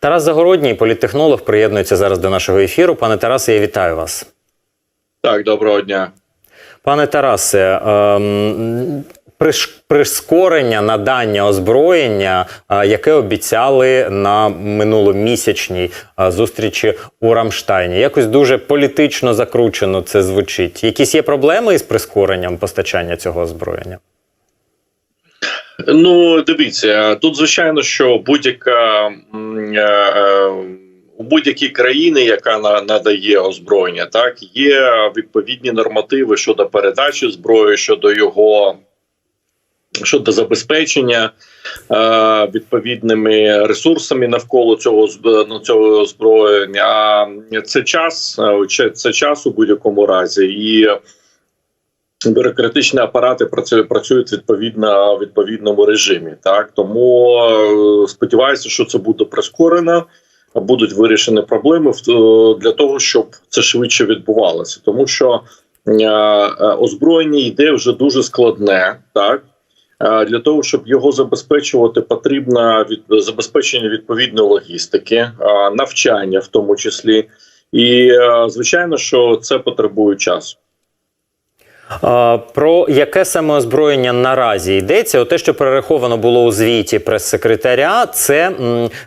Тарас Загородній, політтехнолог, приєднується зараз до нашого ефіру. Пане Тарасе, я вітаю вас. Так, доброго дня. Пане Тарасе, ем, приш- прискорення надання озброєння, е, яке обіцяли на минуломісячній е, зустрічі у Рамштайні. Якось дуже політично закручено це звучить. Якісь є проблеми із прискоренням постачання цього озброєння? Ну, дивіться, тут звичайно, що будь-яка е, е, у будь-якій країні, яка на- надає озброєння, так є відповідні нормативи щодо передачі зброї, щодо його щодо забезпечення е, відповідними ресурсами навколо цього цього озброєння. А це час, е, це час у будь-якому разі і. Бюрократичні апарати працюють відповідно в відповідному режимі. Так тому е, сподіваюся, що це буде прискорено. Будуть вирішені проблеми е, для того, щоб це швидше відбувалося, тому що е, озброєння йде вже дуже складне, так для того, щоб його забезпечувати, потрібно від забезпечення відповідної логістики, навчання, в тому числі, і звичайно, що це потребує часу. Про яке саме озброєння наразі йдеться? О, те, що перераховано було у звіті прес-секретаря, це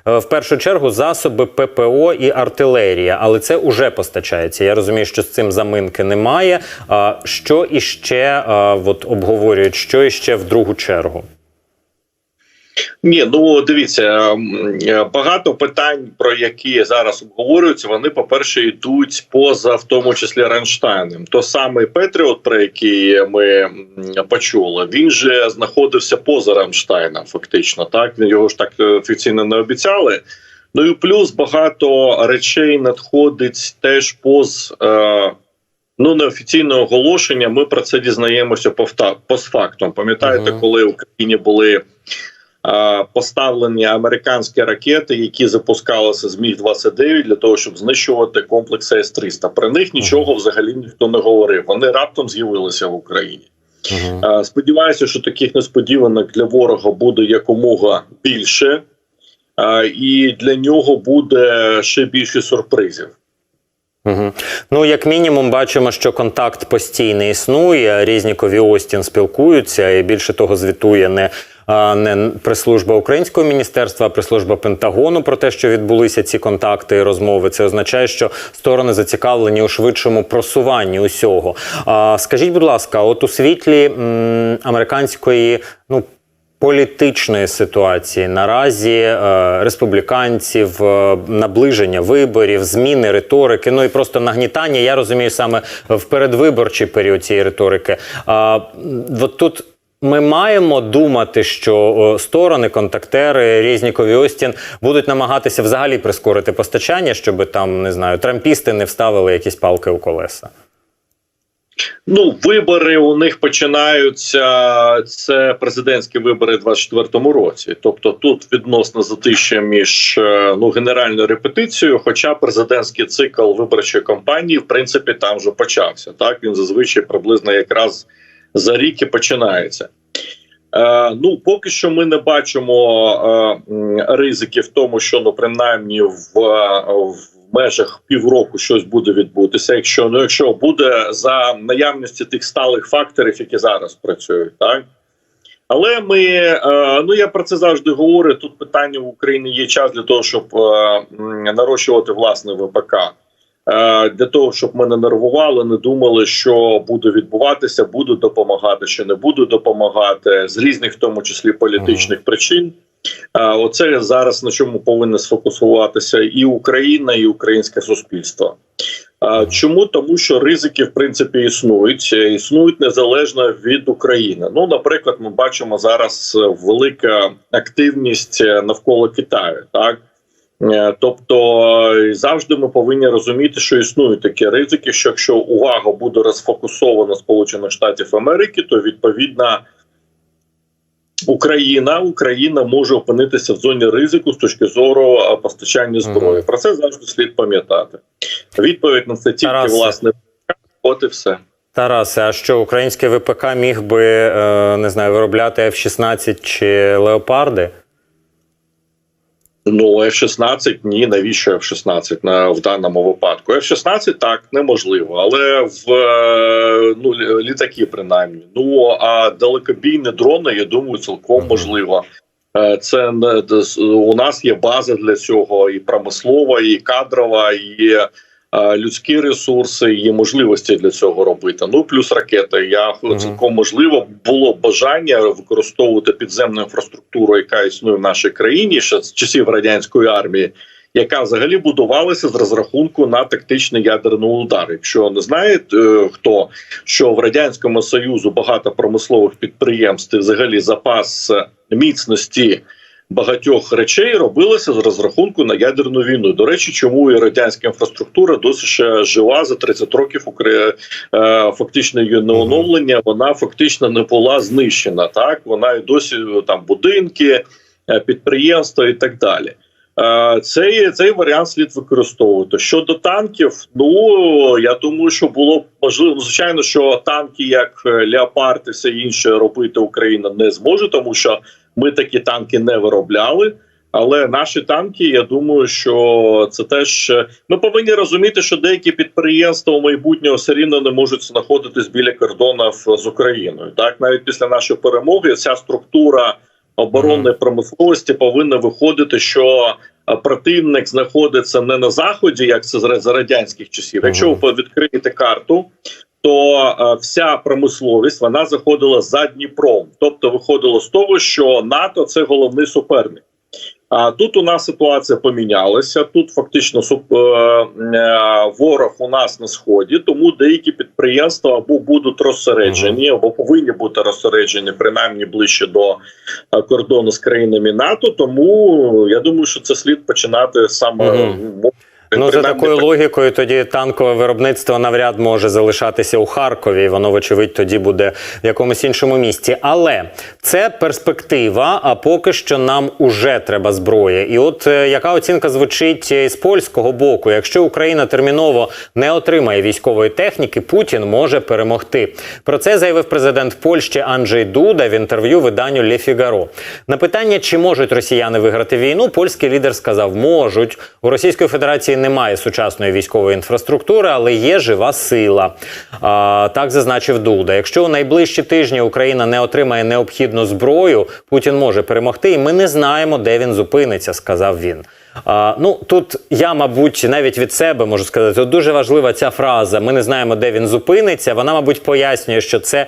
е, в першу чергу засоби ППО і артилерія, але це уже постачається. Я розумію, що з цим заминки немає. Що іще от обговорюють? Що іще в другу чергу? Ні, ну дивіться, е, багато питань, про які зараз обговорюються, вони, по-перше, йдуть поза в тому числі Ранштайном. То самий Петріот, про який ми почули, він же знаходився поза Рамштайном, фактично. Так його ж так е, офіційно не обіцяли. Ну і плюс багато речей надходить теж поз. Е, Ну, неофіційне оголошення. Ми про це дізнаємося постфактум. Пам'ятаєте, Мгм. коли в Україні були поставлені американські ракети, які запускалися з Міг 29 для того, щоб знищувати комплекс С-300. Про них нічого взагалі ніхто не говорив. Вони раптом з'явилися в Україні. Сподіваюся, що таких несподіванок для ворога буде якомога більше, і для нього буде ще більше сюрпризів. Угу. Ну, як мінімум, бачимо, що контакт постійний існує. Різніков і Остін спілкуються, і більше того, звітує не, не прес-служба Українського міністерства, а прес-служба Пентагону про те, що відбулися ці контакти і розмови. Це означає, що сторони зацікавлені у швидшому просуванні усього. Скажіть, будь ласка, от у світлі американської, ну. Політичної ситуації наразі е, республіканців, е, наближення виборів, зміни риторики, ну і просто нагнітання. Я розумію саме в передвиборчий період цієї риторики. А, м, от тут ми маємо думати, що сторони, контактери, Резніков і Остін будуть намагатися взагалі прискорити постачання, щоб там не знаю, трампісти не вставили якісь палки у колеса. Ну, вибори у них починаються. Це президентські вибори у 24-му році. Тобто тут відносно затища між е, ну генеральною репетицією. Хоча президентський цикл виборчої кампанії, в принципі, там вже почався. Так він зазвичай приблизно якраз за рік і починається. Е, ну, поки що ми не бачимо е, ризиків в тому, що ну принаймні в, е, в межах півроку щось буде відбутися. Якщо ну, якщо буде за наявності тих сталих факторів, які зараз працюють, так. Але ми е, ну я про це завжди говорю. Тут питання в Україні є час для того, щоб е, нарощувати власне ВПК. Е, Для того щоб ми не нервували, не думали, що буде відбуватися, буду допомагати чи не буду допомагати з різних, в тому числі політичних причин. Е, Оце зараз на чому повинна сфокусуватися і Україна, і українське суспільство. Е, Чому тому, що ризики в принципі існують, існують незалежно від України. Ну, наприклад, ми бачимо зараз велика активність навколо Китаю, так. Е, Тобто е, завжди ми повинні розуміти, що існують такі ризики. Що якщо увага буде розфокусована Сполучених Штатів Америки, то відповідно Україна Україна може опинитися в зоні ризику з точки зору е, постачання зброї. Про це завжди слід пам'ятати. Відповідь на це тільки Тарасе. власне от і все. Тарасе, а що український ВПК міг би не знаю, виробляти F-16 чи леопарди? Ну, F-16 ні, навіщо F-16 на в даному випадку? F-16 так неможливо, але в е, ну літаки принаймні. Ну а далекобійні дрони, я думаю, цілком можливо. Е, Це у нас є база для цього, і промислова, і кадрова, і людські ресурси, є можливості для цього робити. Ну плюс ракети. Я Мгм. цілком можливо було бажання використовувати підземну інфраструктуру, яка існує в нашій країні ще з часів радянської армії. Яка взагалі будувалася з розрахунку на тактичний ядерний удар. Якщо не знає е, хто, що в радянському союзу багато промислових підприємств і взагалі запас е, міцності багатьох речей робилося з розрахунку на ядерну війну. До речі, чому і радянська інфраструктура досі ще жива за 30 років е, фактично її неоновлення, вона фактично не була знищена. Так вона і досі е, там будинки, е, підприємства і так далі. Цей, цей варіант слід використовувати щодо танків. Ну я думаю, що було б можливо. Звичайно, що танки, як Леопард і все інше, робити Україна не зможе, тому що ми такі танки не виробляли. Але наші танки, я думаю, що це теж е, ми повинні розуміти, що деякі підприємства у майбутнього все рівно не можуть знаходитись біля кордонів з Україною. Так навіть після нашої перемоги ця структура оборонної промисловості повинна виходити, що е, противник знаходиться не на заході, як це з радянських часів. Якщо ви відкриєте карту, то е, вся промисловість вона заходила за Дніпром, тобто виходило з того, що НАТО це головний суперник. А тут у нас ситуація помінялася. Тут фактично суп, е, е, ворог у нас на сході, тому деякі підприємства або будуть розсереджені, або повинні бути розсереджені принаймні ближче до кордону з країнами НАТО. Тому я думаю, що це слід починати саме. Ну, за такою так. логікою, тоді танкове виробництво навряд може залишатися у Харкові, і воно, вочевидь, тоді буде в якомусь іншому місті. Але це перспектива. А поки що нам уже треба зброя. І от е, яка оцінка звучить з польського боку? Якщо Україна терміново не отримає військової техніки, Путін може перемогти. Про це заявив президент Польщі Анджей Дуда в інтерв'ю виданню Ле Фігаро. На питання, чи можуть росіяни виграти війну, польський лідер сказав: можуть у Російської Федерації немає сучасної військової інфраструктури, але є жива сила. А, так зазначив Дуда. Якщо у найближчі тижні Україна не отримає необхідну зброю, Путін може перемогти, і ми не знаємо, де він зупиниться, сказав він. Ну тут я, мабуть, навіть від себе можу сказати, от дуже важлива ця фраза. Ми не знаємо, де він зупиниться. Вона, мабуть, пояснює, що це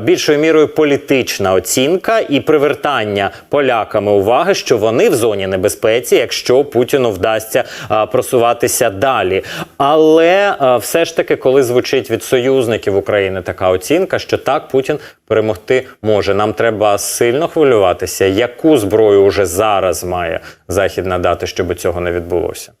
більшою мірою політична оцінка і привертання поляками уваги, що вони в зоні небезпеці, якщо Путіну вдасться просуватися далі. Але все ж таки, коли звучить від союзників України така оцінка, що так Путін перемогти може. Нам треба сильно хвилюватися, яку зброю вже зараз має захід надати, щоб цього не відбулося.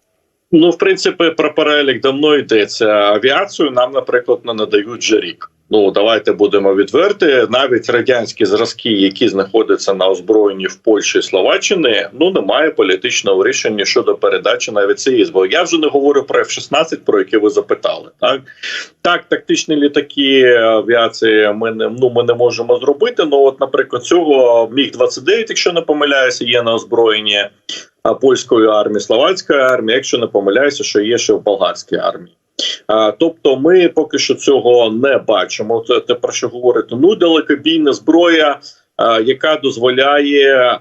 Ну, в принципі, про перелік давно йдеться. Авіацію нам, наприклад, не надають вже рік. Ну давайте будемо відверти. Навіть радянські зразки, які знаходяться на озброєнні в Польщі і Словаччині, ну немає політичного рішення щодо передачі навіть цієї зброї. Я вже не говорю про F-16, про які ви запитали. Так так, тактичні літаки авіації ми не ну ми не можемо зробити. Ну, от, наприклад, цього міг 29 якщо не помиляюся, є на озброєнні польської армії, словацької армії, якщо не помиляюся, що є ще в болгарській армії. Тобто, ми поки що цього не бачимо. Це те про що говорити. Ну, далекобійна зброя, яка дозволяє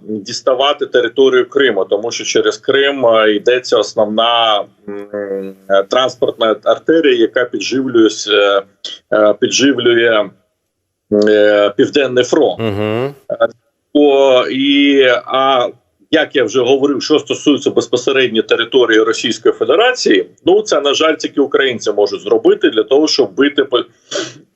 діставати територію Криму, тому що через Крим йдеться основна транспортна артерія, яка підживлює, е, е, підживлює е, південний фронт. Угу. О, і а як я вже говорив, що стосується безпосередньо території Російської Федерації, ну це на жаль, тільки українці можуть зробити для того, щоб бити по,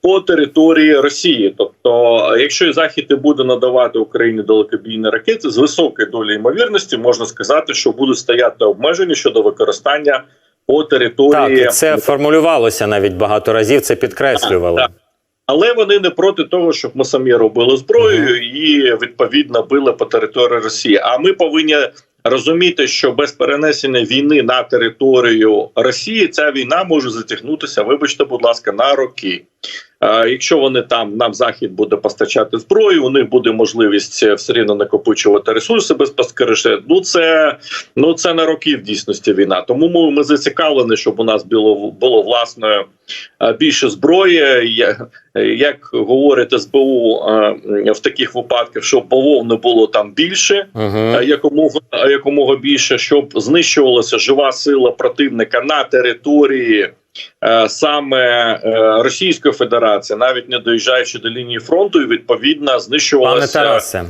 по території Росії. Тобто, якщо Захід і буде надавати Україні далекобійні ракети з високою долею ймовірності, можна сказати, що будуть стояти обмеження щодо використання по території Так, це формулювалося навіть багато разів. Це підкреслювали. Так, так. Але вони не проти того, щоб ми самі робили зброю і відповідно били по території Росії. А ми повинні розуміти, що без перенесення війни на територію Росії ця війна може затягнутися. Вибачте, будь ласка, на роки. Якщо вони там нам захід буде постачати зброю, у них буде можливість е, все рівно накопичувати ресурси без паскереше. Ну це ну це на роки в дійсності війна. Тому ми, ми зацікавлені, щоб у нас було було власне е, більше зброї. Я- Як говорить СБУ е, в таких випадках, щоб бавовни було там більше, е, якомога якомога більше, щоб знищувалася жива сила противника на території саме е, Російської Федерації, навіть не доїжджаючи до лінії фронту, і відповідно Пане Тарасе.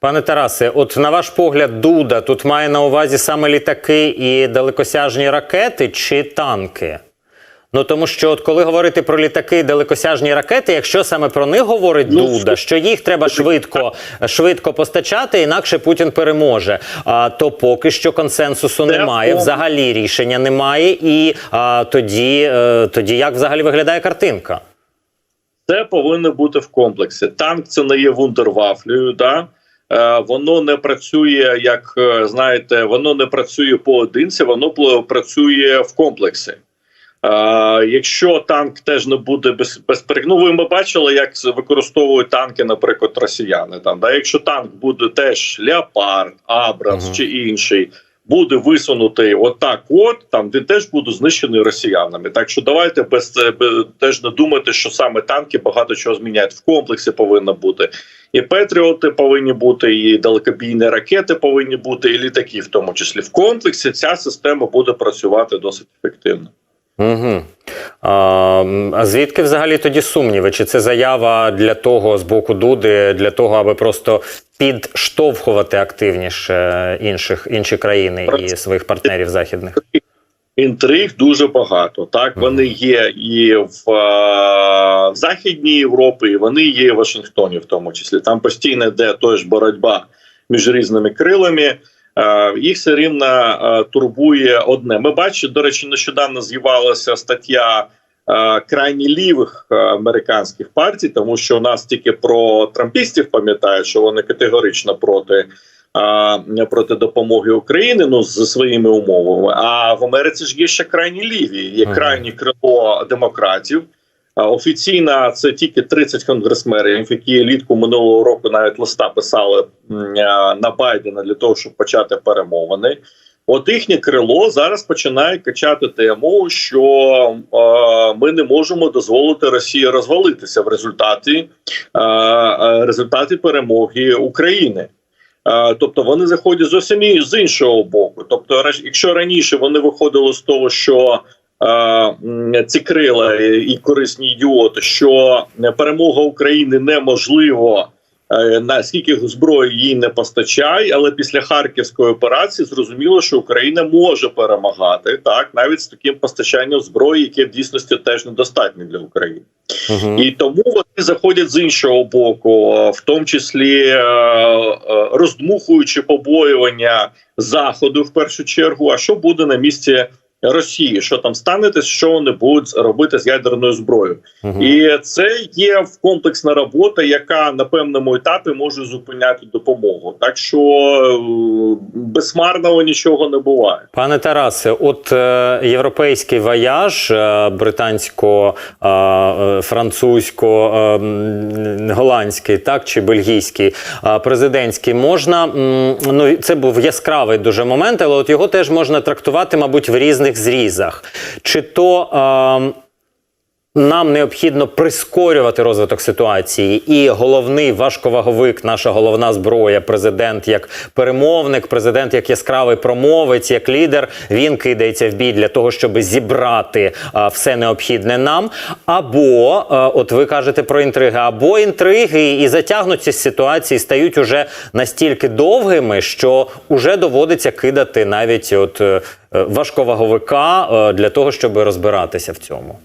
Пане Тарасе, от на ваш погляд, Дуда тут має на увазі саме літаки і далекосяжні ракети чи танки? Ну тому що, от коли говорити про літаки далекосяжні ракети, якщо саме про них говорить Ну, Дуда, що їх треба швидко, швидко постачати, інакше Путін переможе. А то поки що консенсусу немає, взагалі рішення немає. І а, тоді, е, тоді як взагалі виглядає картинка? Це повинно бути в комплексі. Танк це не є вундервафлею. Да? Е, воно не працює, як е, знаєте, воно не працює поодинці, воно працює в комплексі. Е, якщо танк теж не буде без, безперек... ну ви ми бачили, як використовують танки, наприклад, росіяни. Там да, якщо танк буде теж Леопард, Абрамс Мгм. чи інший, буде висунутий отак, от там він теж буде знищений росіянами. Так що давайте без, це- бе- теж не думати, що саме танки багато чого зміняють. В комплексі повинно бути і Петріоти повинні бути, і далекобійні ракети повинні бути, і літаки, в тому числі в комплексі. Ця система буде працювати досить ефективно. Угу. А, а звідки взагалі тоді сумніви? Чи це заява для того з боку Дуди, для того, аби просто підштовхувати активніше інших інші країни і своїх партнерів західних? Інтриг дуже багато. Так вони є і в, е, в Західній Європі, і вони є і в Вашингтоні, в тому числі. Там постійно йде теж боротьба між різними крилами. Е, їх все рівно е, турбує одне. Ми бачимо, до речі, нещодавно з'явилася стаття е, крайні лівих американських партій, тому що у нас тільки про трампістів пам'ятають, що вони категорично проти. Проти допомоги Україні ну з своїми умовами. А в Америці ж є ще крайні ліві, є Ага. крайнє крило демократів. Офіційно це тільки 30 конгресменів, які літку минулого року навіть листа писали на Байдена для того, щоб почати перемовини. От їхнє крило зараз починає качати тему, що е, ми не можемо дозволити Росії розвалитися в результаті, е, результаті перемоги України. Е, Тобто вони заходять зовсім з іншого боку. Тобто, якщо раніше вони виходили з того, що ці крила і корисні ідіоти, що перемога України неможливо. е, Наскільки зброї їй не постачає, але після харківської операції зрозуміло, що Україна може перемагати так, навіть з таким постачанням зброї, яке в дійсності теж недостатньо для України. Угу. І тому вони заходять з іншого боку, е, в тому числі е, е, роздмухуючи побоювання заходу в першу чергу. А що буде на місці Росії? Що там станеться, що вони будуть робити з ядерною зброєю? Угу. І це є в комплексна робота, яка на певному етапі може зупиняти допомогу. Так що е, безмарного нічого не буває. Пане Тарасе, от е, європейський вояж е, британсько, е, е, французько, е, м, голландський, так чи бельгійський, е, президентський, можна м, ну це був яскравий дуже момент, але от його теж можна трактувати, мабуть, в різних зрізах. Чи то е, нам необхідно прискорювати розвиток ситуації, і головний важковаговик, наша головна зброя, президент як перемовник, президент як яскравий промовець, як лідер, він кидається в бій для того, щоб зібрати а, все необхідне нам. Або, а, от ви кажете про інтриги, або інтриги і затягнутість ситуації стають уже настільки довгими, що уже доводиться кидати навіть от е, е, важковаговика е, для того, щоб розбиратися в цьому.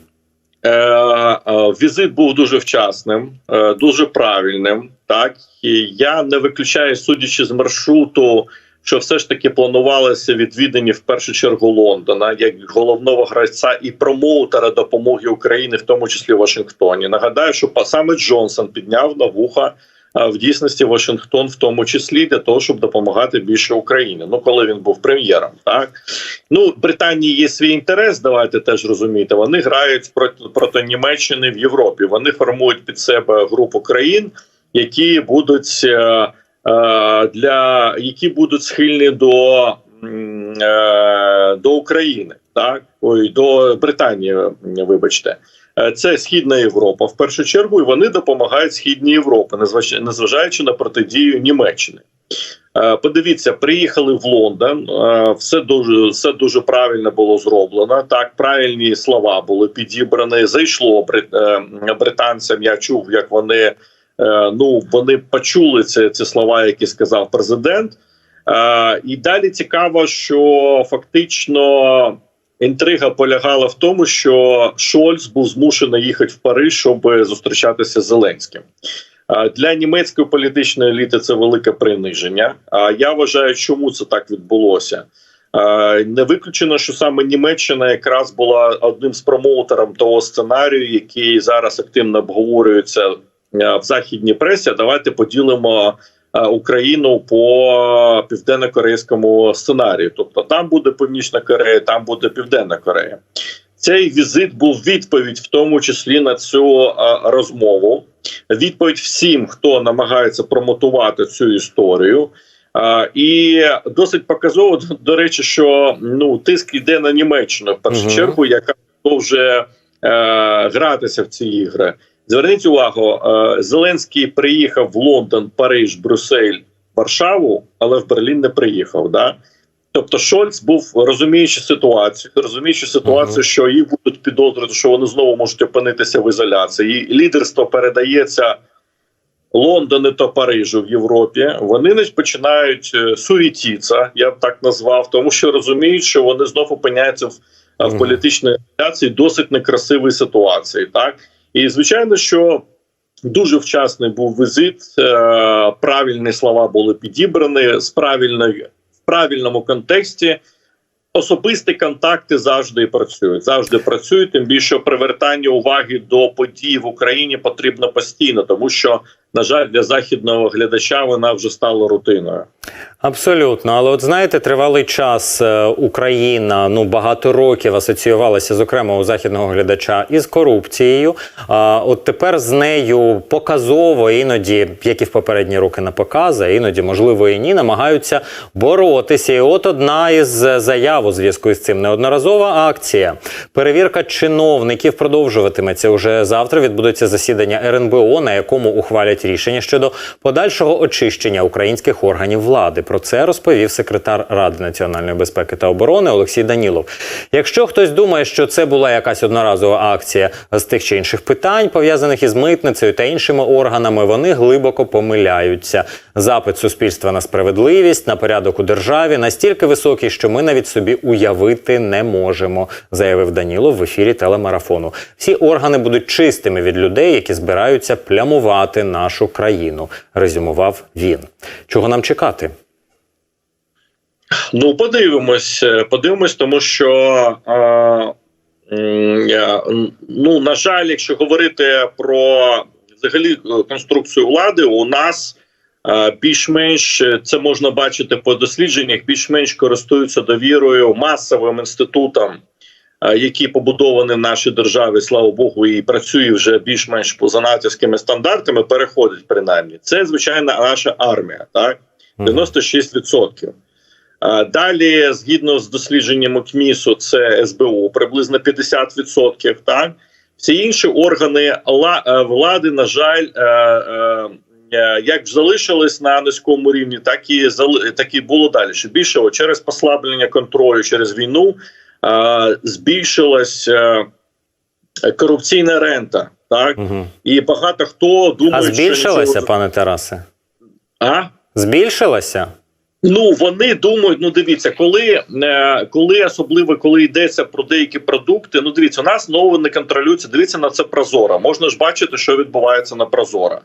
Е, е, Візит був дуже вчасним, е, дуже правильним. Так і я не виключаю, судячи з маршруту, що все ж таки планувалося відвідання в першу чергу Лондона як головного гравця і промоутера допомоги Україні, в тому числі в Вашингтоні. Нагадаю, що саме Джонсон підняв на вуха в дійсності Вашингтон, в тому числі для того, щоб допомагати більше Україні. Ну коли він був прем'єром, так ну Британії є свій інтерес. Давайте теж розуміти. Вони грають проти, проти Німеччини в Європі. Вони формують під себе групу країн, які будуть е, е, для які будуть схильні до, е, до України, так ой, до Британії. Вибачте. Е, Це Східна Європа в першу чергу, і вони допомагають Східній Європі, незваж- незважаючи на протидію Німеччини. Е, Подивіться, приїхали в Лондон. е, Все дуже все дуже правильно було зроблено. Так, правильні слова були підібрані. Зайшло брит- британцям. Я чув, як вони ну вони почули ці, ці слова, які сказав президент. І далі цікаво, що фактично. Інтрига полягала в тому, що Шольц був змушений їхати в Париж, щоб зустрічатися з Зеленським. Для німецької політичної еліти це велике приниження. А я вважаю, чому це так відбулося. Не виключено, що саме Німеччина якраз була одним з промоутером того сценарію, який зараз активно обговорюється в західній пресі. Давайте поділимо Україну по південно-корейському сценарію. Тобто там буде Північна Корея, там буде Південна Корея. Цей візит був відповідь, в тому числі на цю е, розмову. Відповідь всім, хто намагається промотувати цю історію. А, і досить показово, до- до речі, що ну тиск йде на Німеччину в першу Мгм. чергу, яка вже е, гратися в ці ігри. Зверніть увагу, е, Зеленський приїхав в Лондон, Париж, Брюссель, Варшаву, але в Берлін не приїхав. Да? Тобто Шольц був розуміючи ситуацію, розуміючи ситуацію, Мгм. що їх будуть підозрювати, що вони знову можуть опинитися в ізоляції. І лідерство передається Лондону та Парижу в Європі. Вони не починають е, суетіться, я б так назвав, тому що розуміють, що вони знову опиняються в, е, в політичній ізоляції, досить некрасивій ситуації. Так і звичайно, що. Дуже вчасний був візит, е, правильні слова були підібрані з правильної в правильному контексті. Особисті контакти завжди працюють. Завжди працюють. Тим більше привертання уваги до подій в Україні потрібно постійно, тому що на жаль, для західного глядача вона вже стала рутиною. Абсолютно, але от знаєте, тривалий час е, Україна ну багато років асоціювалася, зокрема у західного глядача, із корупцією. А от тепер з нею показово, іноді, як і в попередні роки на покази, іноді, можливо, і ні, намагаються боротися. І от одна із заяв у зв'язку із цим неодноразова акція. Перевірка чиновників продовжуватиметься уже завтра. Відбудеться засідання РНБО, на якому ухвалять рішення щодо подальшого очищення українських органів влади. Про це розповів секретар Ради національної безпеки та оборони Олексій Данілов. Якщо хтось думає, що це була якась одноразова акція з тих чи інших питань, пов'язаних із митницею та іншими органами, вони глибоко помиляються. Запит суспільства на справедливість, на порядок у державі настільки високий, що ми навіть собі уявити не можемо, заявив Данілов в ефірі телемарафону. Всі органи будуть чистими від людей, які збираються плямувати нашу країну. Резюмував він. Чого нам чекати? Ну, подивимось, е, подивимось, тому що м, е, ну на жаль, якщо говорити про взагалі е, конструкцію влади, у нас більш-менш це можна бачити по дослідженнях, більш-менш користуються довірою масовим інститутам. Е, Які побудовані в нашій державі, слава Богу, і працює вже більш-менш поза натівськими стандартами, переходить принаймні. Це звичайно наша армія, так 96%. Далі, згідно з дослідженнями КМІСу, це СБУ приблизно 50%. Так всі інші органи е, влади, на жаль, е, е, е, як залишились на низькому рівні, так і так і було далі. Що більше через послаблення контролю через війну е, збільшилась е, корупційна рента. Так Угу. і багато хто думає, А що збільшилася, нічого... пане Тарасе? а? Збільшилася? Ну вони думають, ну дивіться, коли е, коли особливо коли йдеться про деякі продукти. Ну дивіться, у нас знову не контролюється. Дивіться на це Прозоро. Можна ж бачити, що відбувається на Прозоро.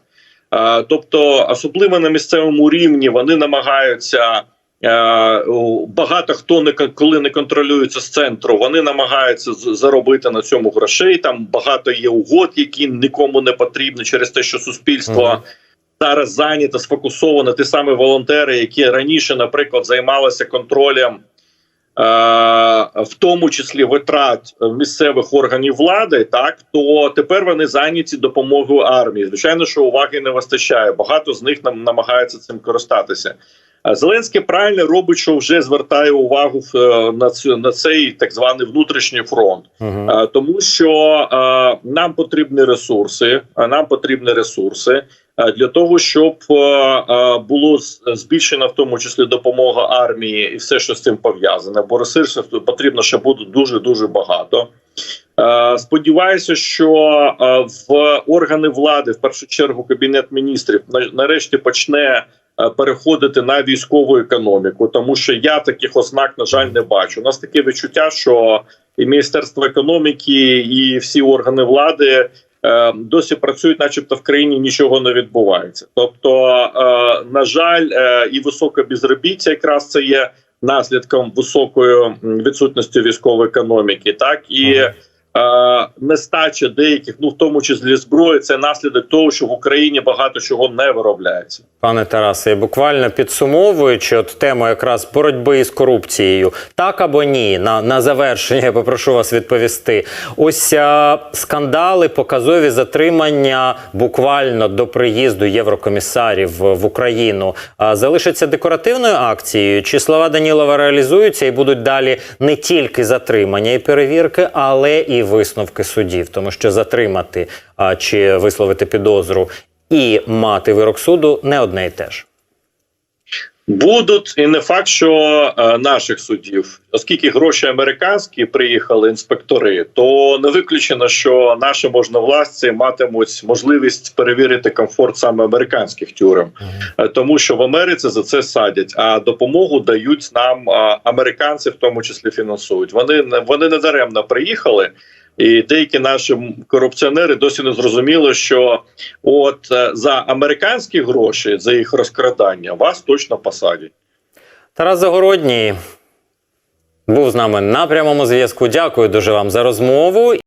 Е, тобто, особливо на місцевому рівні вони намагаються. Е, Багато хто не коли не контролюється з центру, вони намагаються заробити на цьому грошей. Там багато є угод, які нікому не потрібні через те, що суспільство Мгм. зараз зайняті, сфокусовані ті самі волонтери, які раніше, наприклад, займалися контролем, е, в тому числі витрат місцевих органів влади, так то тепер вони зайняті допомогою армії. Звичайно, що уваги не вистачає. Багато з них нам намагаються цим користатися. Зеленський правильно робить, що вже звертає увагу е, на цю на цей так званий внутрішній фронт. Е, тому що нам потрібні ресурси, нам потрібні ресурси для того, щоб було збільшена в тому числі допомога армії і все, що з цим пов'язане. Бо ресурсів потрібно ще буде дуже дуже багато. Сподіваюся, що в органи влади, в першу чергу, кабінет міністрів, на- нарешті почне переходити на військову економіку, тому що я таких ознак, на жаль, не бачу. У нас таке відчуття, що і Міністерство економіки, і всі органи влади е, досі працюють, начебто в країні нічого не відбувається. Тобто, е, на жаль, е, і високе безробіття якраз це є наслідком високої відсутності військової економіки, так і. Е, нестача деяких, ну в тому числі зброї, це наслідок того, що в Україні багато чого не виробляється. Пане Тарасе, буквально підсумовуючи от тему якраз боротьби із корупцією, так або ні, на, на завершення я попрошу вас відповісти. Ось а, скандали, показові затримання буквально до приїзду єврокомісарів в, в Україну а, залишаться декоративною акцією? Чи слова Данілова реалізуються і будуть далі не тільки затримання і перевірки, але і висновки судів, тому що затримати а, чи висловити підозру і мати вирок суду не одне й те ж. Будуть і не факт, що е, наших суддів, оскільки гроші американські приїхали інспектори, то не виключено, що наші можновласці матимуть можливість перевірити комфорт саме американських тюрем, Е, тому що в Америці за це садять, а допомогу дають нам е, американці, в тому числі фінансують. Вони не вони не даремно приїхали. І деякі наші корупціонери досі не зрозуміли, що от е, за американські гроші за їх розкрадання вас точно посадять. Тарас Загородній був з нами на прямому зв'язку. Дякую дуже вам за розмову.